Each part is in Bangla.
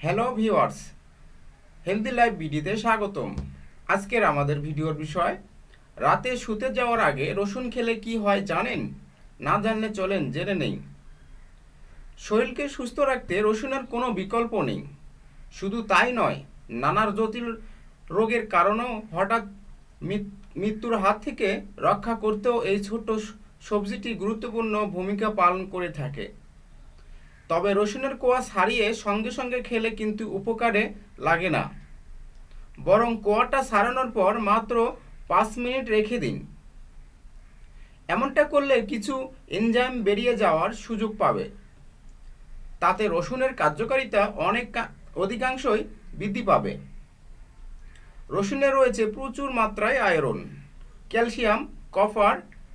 হ্যালো ভিউয়ার্স হেলদি লাইফ ভিডিওতে স্বাগতম। আজকের আমাদের ভিডিওর বিষয়, রাতে শুতে যাওয়ার আগে রসুন খেলে কি হয় জানেন? না জানলে চলেন জেনে নেই। শরীরকে সুস্থ রাখতে রসুনের কোনো বিকল্প নেই। শুধু তাই নয়, নানা জটিল রোগের কারণেও হঠাৎ মৃত- মৃত্যুর হাত থেকে রক্ষা করতেও এই ছোট্ট সবজিটি গুরুত্বপূর্ণ ভূমিকা পালন করে থাকে। তবে রসুনের কোয়া ছাড়িয়ে সঙ্গে সঙ্গে খেলে কিন্তু উপকারে লাগে না। বরং কোয়াটা সারানোর পর মাত্র পাঁচ মিনিট রেখে দিন। এমনটা করলে কিছু এনজাইম বেরিয়ে যাওয়ার সুযোগ পাবে। তাতে রসুনের কার্যকারিতা অনেক অধিকাংশই বৃদ্ধি পাবে। রসুনে রয়েছে প্রচুর মাত্রায় iron, calcium copper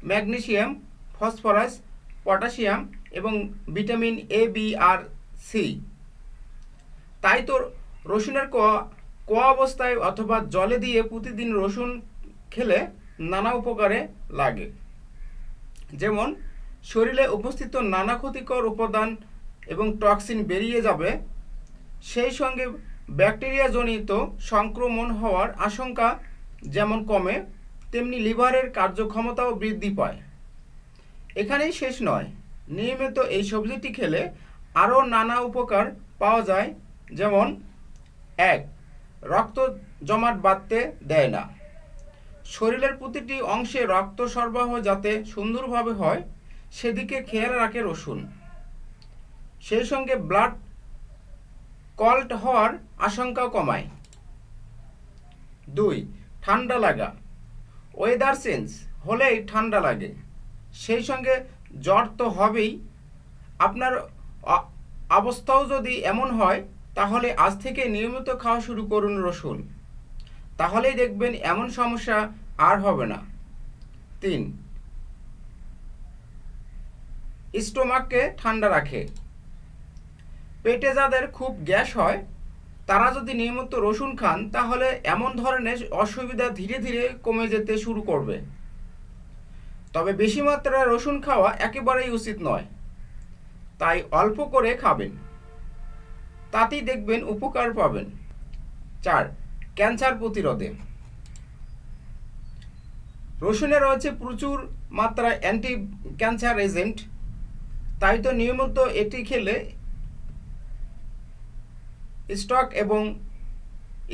magnesium, phosphorus potassium এবং ভিটামিন এ বি আর সি তাই তো রসুনের ক কোয়া অবস্থায় অথবা জলে দিয়ে প্রতিদিন রসুন খেলে নানা উপকারে লাগে। যেমন, শরীরে উপস্থিত নানা ক্ষতিকর উপাদান এবং টক্সিন বেরিয়ে যাবে। সেই সঙ্গে ব্যাকটেরিয়াজনিত সংক্রমণ হওয়ার আশঙ্কা যেমন কমে, তেমনি লিভারের কার্যক্ষমতাও বৃদ্ধি পায়। এখানেই শেষ নয়। নিয়মিত এই সবজিটি খেলে আরও নানা উপকার পাওয়া যায়। যেমন, এক, রক্ত জমাট বাঁধতে দেয় না। শরীরের প্রতিটি অংশে রক্ত সরবরাহ যাতে সুন্দরভাবে হয়, সেদিকে খেয়াল রাখে রসুন। সেই সঙ্গে ব্লাড কল্ট হওয়ার আশঙ্কাও কমায়। দুই, ঠান্ডা লাগা। ওয়েদার চেঞ্জ হলেই ঠান্ডা লাগে। সেই সঙ্গে জ্বর তো হবেই। আপনার অবস্থাও যদি এমন হয়, তাহলে আজ থেকে নিয়মিত খাওয়া শুরু করুন রসুন। তাহলেই দেখবেন এমন সমস্যা আর হবে না। তিন, স্টোমাককে ঠান্ডা রাখে। পেটে যাদের খুব গ্যাস হয়, তারা যদি নিয়মিত রসুন খান, তাহলে এমন ধরনের অসুবিধা ধীরে ধীরে কমে যেতে শুরু করবে। তবে বেশি মাত্রায় রসুন খাওয়া একেবারেই উচিত নয়। তাই অল্প করে খাবেন। তাতেই দেখবেন উপকার পাবেন। চার, ক্যান্সার প্রতিরোধে। রসুনে রয়েছে প্রচুর মাত্রায় অ্যান্টি ক্যান্সার এজেন্ট তাই তো নিয়মিত এটি খেলে স্টক এবং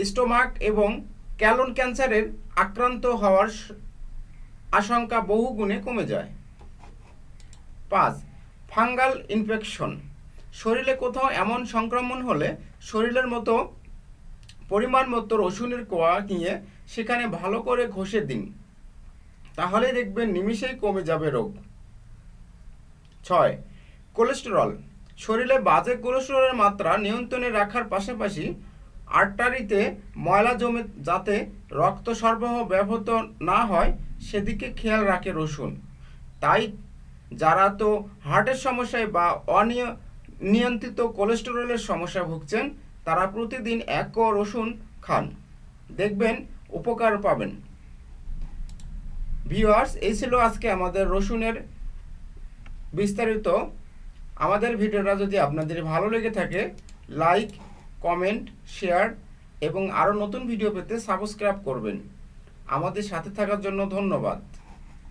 স্টোমাক এবং ক্যালন ক্যান্সারের আক্রান্ত হওয়ার আশঙ্কা বহু গুণে কমে যায়। পাঁচ, ফাঙ্গাল ইনফেকশন। শরীরে কোথাও এমন সংক্রমণ হলে শরীরের মতো পরিমাণ মতো রসুনের কোয়া নিয়ে সেখানে ভালো করে ঘষে দিন। তাহলে দেখবেন নিমিষেই কমে যাবে রোগ। ছয়, কোলেস্টেরল। শরীরে বাজে কোলেস্টেরলের মাত্রা নিয়ন্ত্রণে রাখার পাশাপাশি আর্টারিতে ময়লা জমে যাতে রক্ত সরবরাহ ব্যাহত না হয়, সেদিকে খেয়াল রাখে রসুন। তাই যারা তো হার্টের সমস্যায় বা অনিয় নিয়ন্ত্রিত কোলেস্টেরলের সমস্যা ভুগছেন, তারা প্রতিদিন এক রসুন খান। দেখবেন উপকার পাবেন। ভিউয়ার্স, এই ছিল আজকে আমাদের রসুনের বিস্তারিত। আমাদের ভিডিওটা যদি আপনাদের ভালো লেগে থাকে, লাইক কমেন্ট শেয়ার এবং আরও নতুন ভিডিও পেতে সাবস্ক্রাইব করবেন। আমাদের সাথে থাকার জন্য ধন্যবাদ।